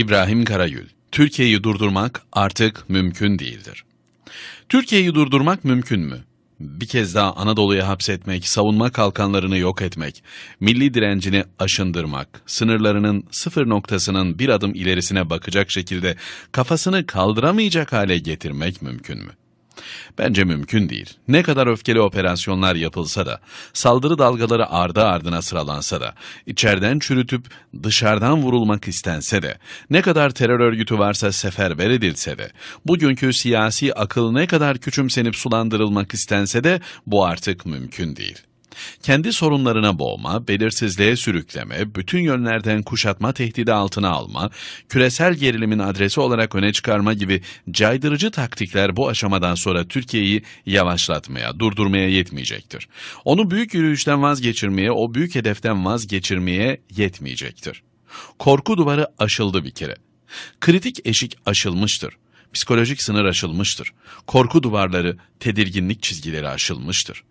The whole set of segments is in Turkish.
İbrahim Karagül, Türkiye'yi durdurmak artık mümkün değildir. Türkiye'yi durdurmak mümkün mü? Bir kez daha Anadolu'ya hapsetmek, savunma kalkanlarını yok etmek, milli direncini aşındırmak, sınırlarının sıfır noktasının bir adım ilerisine bakacak şekilde kafasını kaldıramayacak hale getirmek mümkün mü? Bence mümkün değil. Ne kadar öfkeli operasyonlar yapılsa da, saldırı dalgaları ardı ardına sıralansa da, içeriden çürütüp dışarıdan vurulmak istense de, ne kadar terör örgütü varsa seferber edilse de, bugünkü siyasi akıl ne kadar küçümsenip sulandırılmak istense de bu artık mümkün değil. Kendi sorunlarına boğma, belirsizliğe sürükleme, bütün yönlerden kuşatma tehdidi altına alma, küresel gerilimin adresi olarak öne çıkarma gibi caydırıcı taktikler bu aşamadan sonra Türkiye'yi yavaşlatmaya, durdurmaya yetmeyecektir. Onu büyük yürüyüşten vazgeçirmeye, o büyük hedeften vazgeçirmeye yetmeyecektir. Korku duvarı aşıldı bir kere. Kritik eşik aşılmıştır. Psikolojik sınır aşılmıştır. Korku duvarları, tedirginlik çizgileri aşılmıştır.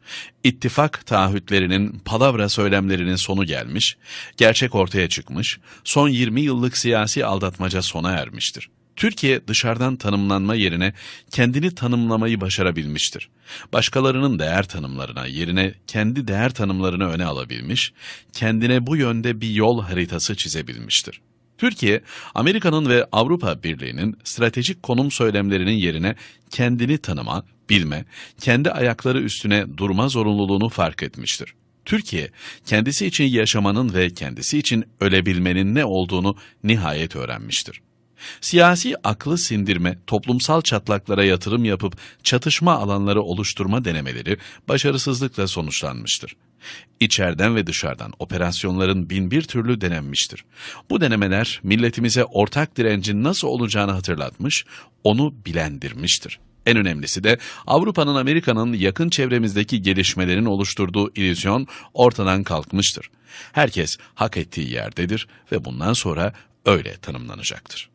İttifak taahhütlerinin, palavra söylemlerinin sonu gelmiş, gerçek ortaya çıkmış, son 20 yıllık siyasi aldatmaca sona ermiştir. Türkiye dışarıdan tanımlanma yerine kendini tanımlamayı başarabilmiştir. Başkalarının değer tanımlarına yerine kendi değer tanımlarını öne alabilmiş, kendine bu yönde bir yol haritası çizebilmiştir. Türkiye, Amerika'nın ve Avrupa Birliği'nin stratejik konum söylemlerinin yerine kendini tanıma, bilme, kendi ayakları üstüne durma zorunluluğunu fark etmiştir. Türkiye, kendisi için yaşamanın ve kendisi için ölebilmenin ne olduğunu nihayet öğrenmiştir. Siyasi aklı sindirme, toplumsal çatlaklara yatırım yapıp çatışma alanları oluşturma denemeleri başarısızlıkla sonuçlanmıştır. İçeriden ve dışarıdan operasyonların bin bir türlü denenmiştir. Bu denemeler milletimize ortak direncin nasıl olacağını hatırlatmış, onu bilendirmiştir. En önemlisi de Avrupa'nın Amerika'nın yakın çevremizdeki gelişmelerin oluşturduğu illüzyon ortadan kalkmıştır. Herkes hak ettiği yerdedir ve bundan sonra öyle tanımlanacaktır.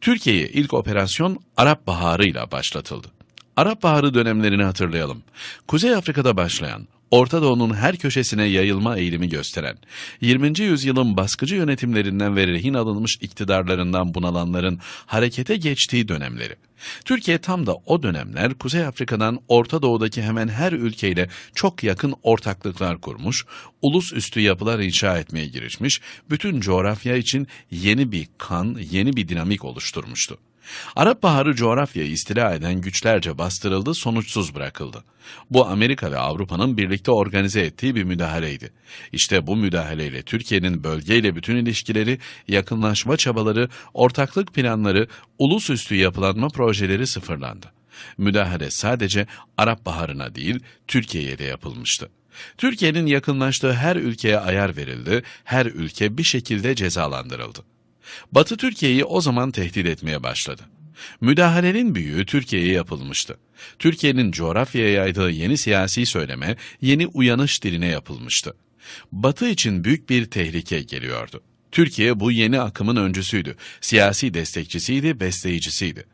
Türkiye'ye ilk operasyon Arap Baharı ile başlatıldı. Arap Baharı dönemlerini hatırlayalım. Kuzey Afrika'da başlayan, Orta Doğu'nun her köşesine yayılma eğilimi gösteren, 20. yüzyılın baskıcı yönetimlerinden ve rehin alınmış iktidarlarından bunalanların harekete geçtiği dönemleri. Türkiye tam da o dönemler Kuzey Afrika'dan Orta Doğu'daki hemen her ülkeyle çok yakın ortaklıklar kurmuş, ulus üstü yapılar inşa etmeye girişmiş, bütün coğrafya için yeni bir kan, yeni bir dinamik oluşturmuştu. Arap Baharı coğrafyayı istila eden güçlerce bastırıldı, sonuçsuz bırakıldı. Bu Amerika ve Avrupa'nın birlikte organize ettiği bir müdahaleydi. İşte bu müdahaleyle Türkiye'nin bölgeyle bütün ilişkileri, yakınlaşma çabaları, ortaklık planları, ulusüstü yapılanma projeleri sıfırlandı. Müdahale sadece Arap Baharı'na değil, Türkiye'ye de yapılmıştı. Türkiye'nin yakınlaştığı her ülkeye ayar verildi, her ülke bir şekilde cezalandırıldı. Batı Türkiye'yi o zaman tehdit etmeye başladı. Müdahalenin büyüğü Türkiye'ye yapılmıştı. Türkiye'nin coğrafyaya yaydığı yeni siyasi söyleme, yeni uyanış diline yapılmıştı. Batı için büyük bir tehlike geliyordu. Türkiye bu yeni akımın öncüsüydü, siyasi destekçisiydi, besleyicisiydi.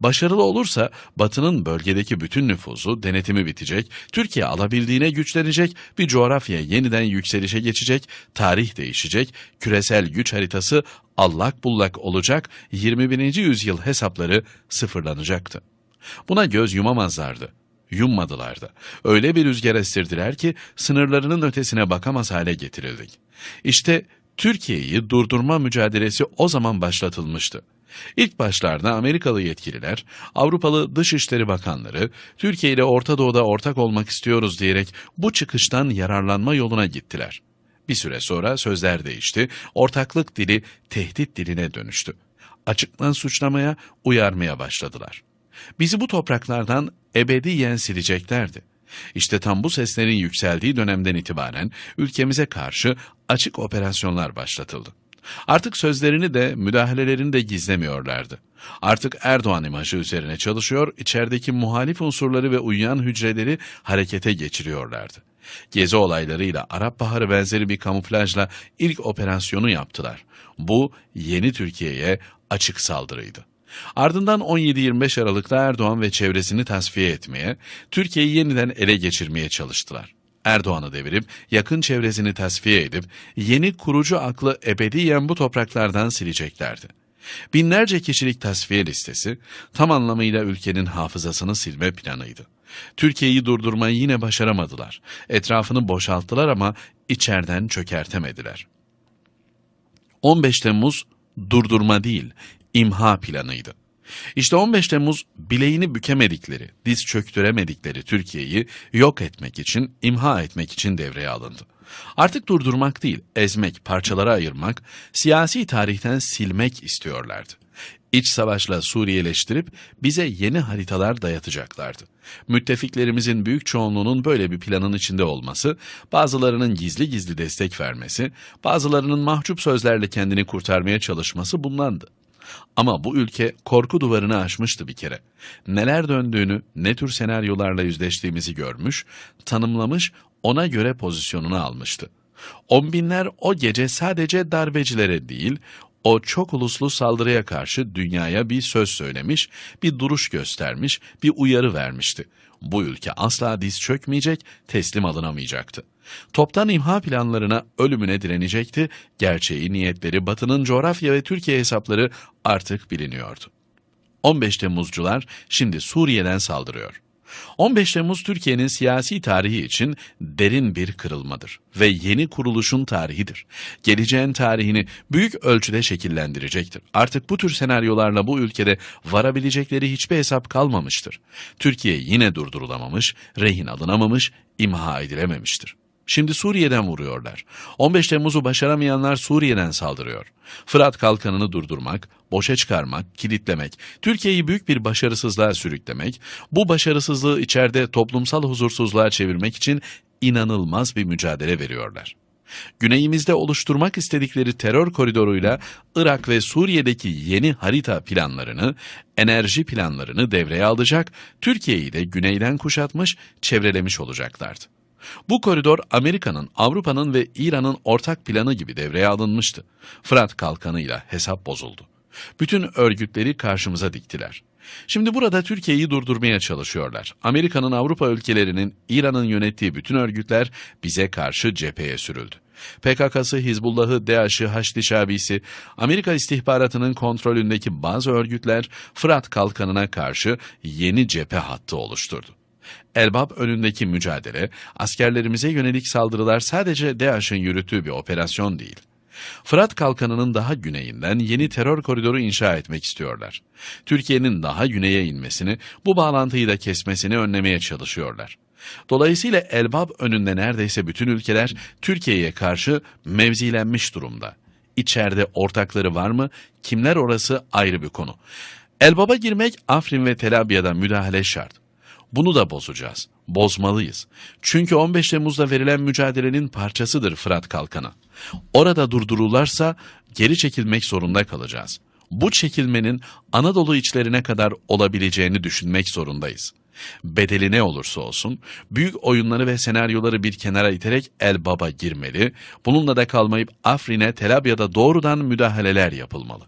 Başarılı olursa Batı'nın bölgedeki bütün nüfuzu, denetimi bitecek, Türkiye alabildiğine güçlenecek, bir coğrafya yeniden yükselişe geçecek, tarih değişecek, küresel güç haritası allak bullak olacak, 21. yüzyıl hesapları sıfırlanacaktı. Buna göz yumamazlardı. Yummadılar da. Öyle bir rüzgar estirdiler ki sınırlarının ötesine bakamaz hale getirildik. İşte Türkiye'yi durdurma mücadelesi o zaman başlatılmıştı. İlk başlarda Amerikalı yetkililer, Avrupalı Dışişleri Bakanları, Türkiye ile Orta Doğu'da ortak olmak istiyoruz diyerek bu çıkıştan yararlanma yoluna gittiler. Bir süre sonra sözler değişti, ortaklık dili tehdit diline dönüştü. Açıktan suçlamaya, uyarmaya başladılar. Bizi bu topraklardan ebediyen sileceklerdi. İşte tam bu seslerin yükseldiği dönemden itibaren ülkemize karşı açık operasyonlar başlatıldı. Artık sözlerini de müdahalelerini de gizlemiyorlardı. Artık Erdoğan imajı üzerine çalışıyor, içerideki muhalif unsurları ve uyuyan hücreleri harekete geçiriyorlardı. Gezi olaylarıyla Arap Baharı benzeri bir kamuflajla ilk operasyonu yaptılar. Bu yeni Türkiye'ye açık saldırıydı. Ardından 17-25 Aralık'ta Erdoğan ve çevresini tasfiye etmeye, Türkiye'yi yeniden ele geçirmeye çalıştılar. Erdoğan'ı devirip yakın çevresini tasfiye edip yeni kurucu aklı ebediyen bu topraklardan sileceklerdi. Binlerce kişilik tasfiye listesi tam anlamıyla ülkenin hafızasını silme planıydı. Türkiye'yi durdurmayı yine başaramadılar. Etrafını boşalttılar ama içeriden çökertemediler. 15 Temmuz durdurma değil, imha planıydı. İşte 15 Temmuz bileğini bükemedikleri, diz çöktüremedikleri Türkiye'yi yok etmek için, imha etmek için devreye alındı. Artık durdurmak değil, ezmek, parçalara ayırmak, siyasi tarihten silmek istiyorlardı. İç savaşla Suriyeleştirip bize yeni haritalar dayatacaklardı. Müttefiklerimizin büyük çoğunluğunun böyle bir planın içinde olması, bazılarının gizli gizli destek vermesi, bazılarının mahcup sözlerle kendini kurtarmaya çalışması bundandı. Ama bu ülke korku duvarını aşmıştı bir kere. Neler döndüğünü, ne tür senaryolarla yüzleştiğimizi görmüş, tanımlamış, ona göre pozisyonunu almıştı. On binler o gece sadece darbecilere değil, o çok uluslu saldırıya karşı dünyaya bir söz söylemiş, bir duruş göstermiş, bir uyarı vermişti. Bu ülke asla diz çökmeyecek, teslim alınamayacaktı. Toptan imha planlarına ölümüne direnecekti, gerçeği niyetleri Batı'nın coğrafya ve Türkiye hesapları artık biliniyordu. 15 Temmuzcular şimdi Suriye'den saldırıyor. 15 Temmuz Türkiye'nin siyasi tarihi için derin bir kırılmadır ve yeni kuruluşun tarihidir. Geleceğin tarihini büyük ölçüde şekillendirecektir. Artık bu tür senaryolarla bu ülkede varabilecekleri hiçbir hesap kalmamıştır. Türkiye yine durdurulamamış, rehin alınamamış, imha edilememiştir. Şimdi Suriye'den vuruyorlar. 15 Temmuz'u başaramayanlar Suriye'den saldırıyor. Fırat kalkanını durdurmak, boşa çıkarmak, kilitlemek, Türkiye'yi büyük bir başarısızlığa sürüklemek, bu başarısızlığı içeride toplumsal huzursuzluğa çevirmek için inanılmaz bir mücadele veriyorlar. Güneyimizde oluşturmak istedikleri terör koridoruyla Irak ve Suriye'deki yeni harita planlarını, enerji planlarını devreye alacak, Türkiye'yi de güneyden kuşatmış, çevrelemiş olacaklardı. Bu koridor Amerika'nın, Avrupa'nın ve İran'ın ortak planı gibi devreye alınmıştı. Fırat kalkanıyla hesap bozuldu. Bütün örgütleri karşımıza diktiler. Şimdi burada Türkiye'yi durdurmaya çalışıyorlar. Amerika'nın, Avrupa ülkelerinin, İran'ın yönettiği bütün örgütler bize karşı cepheye sürüldü. PKK'sı, Hizbullah'ı, DAEŞ'ı, Haçlı Şabi'si, Amerika istihbaratının kontrolündeki bazı örgütler Fırat kalkanına karşı yeni cephe hattı oluşturdu. Elbap önündeki mücadele, askerlerimize yönelik saldırılar sadece DAEŞ'in yürüttüğü bir operasyon değil. Fırat Kalkanı'nın daha güneyinden yeni terör koridoru inşa etmek istiyorlar. Türkiye'nin daha güneye inmesini, bu bağlantıyı da kesmesini önlemeye çalışıyorlar. Dolayısıyla Elbap önünde neredeyse bütün ülkeler Türkiye'ye karşı mevzilenmiş durumda. İçeride ortakları var mı? Kimler orası ayrı bir konu. Elbaba girmek Afrin ve Tel Abyad'a müdahale şart. Bunu da bozacağız. Bozmalıyız. Çünkü 15 Temmuz'da verilen mücadelenin parçasıdır Fırat Kalkanı. Orada durdururlarsa geri çekilmek zorunda kalacağız. Bu çekilmenin Anadolu içlerine kadar olabileceğini düşünmek zorundayız. Bedeli ne olursa olsun, büyük oyunları ve senaryoları bir kenara iterek El Baba girmeli, bununla da kalmayıp Afrin'e, Tel Abyad'a doğrudan müdahaleler yapılmalı.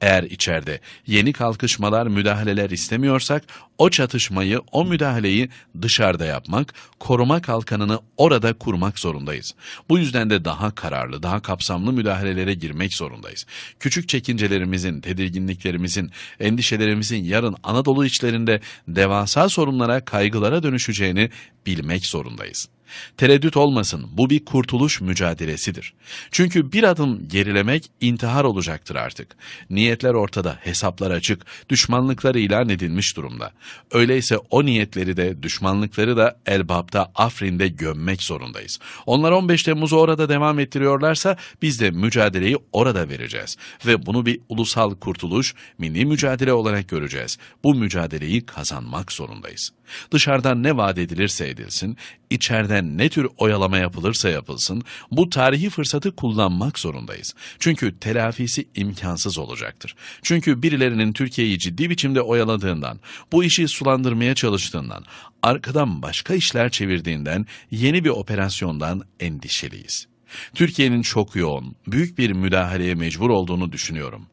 Eğer içeride yeni kalkışmalar, müdahaleler istemiyorsak, o çatışmayı, o müdahaleyi dışarıda yapmak, koruma kalkanını orada kurmak zorundayız. Bu yüzden de daha kararlı, daha kapsamlı müdahalelere girmek zorundayız. Küçük çekincelerimizin, tedirginliklerimizin, endişelerimizin yarın Anadolu içlerinde devasa sorunlara, kaygılara dönüşeceğini bilmek zorundayız. Tereddüt olmasın, bu bir kurtuluş mücadelesidir. Çünkü bir adım gerilemek intihar olacaktır artık. Niyetler ortada, hesaplar açık, düşmanlıkları ilan edilmiş durumda. Öyleyse o niyetleri de, düşmanlıkları da Elbap'ta, Afrin'de gömmek zorundayız. Onlar 15 Temmuz'u orada devam ettiriyorlarsa biz de mücadeleyi orada vereceğiz. Ve bunu bir ulusal kurtuluş, milli mücadele olarak göreceğiz. Bu mücadeleyi kazanmak zorundayız. Dışarıdan ne vaat edilirse edilsin, içeriden ne tür oyalama yapılırsa yapılsın, bu tarihi fırsatı kullanmak zorundayız. Çünkü telafisi imkansız olacaktır. Çünkü birilerinin Türkiye'yi ciddi biçimde oyaladığından, bu işi sulandırmaya çalıştığından, arkadan başka işler çevirdiğinden, yeni bir operasyondan endişeliyiz. Türkiye'nin çok yoğun, büyük bir müdahaleye mecbur olduğunu düşünüyorum.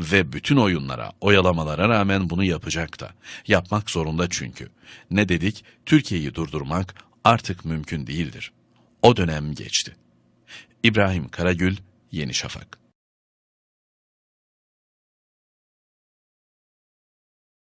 Ve bütün oyunlara, oyalamalara rağmen bunu yapacak da. Yapmak zorunda çünkü. Ne dedik? Türkiye'yi durdurmak artık mümkün değildir. O dönem geçti. İbrahim Karagül, Yeni Şafak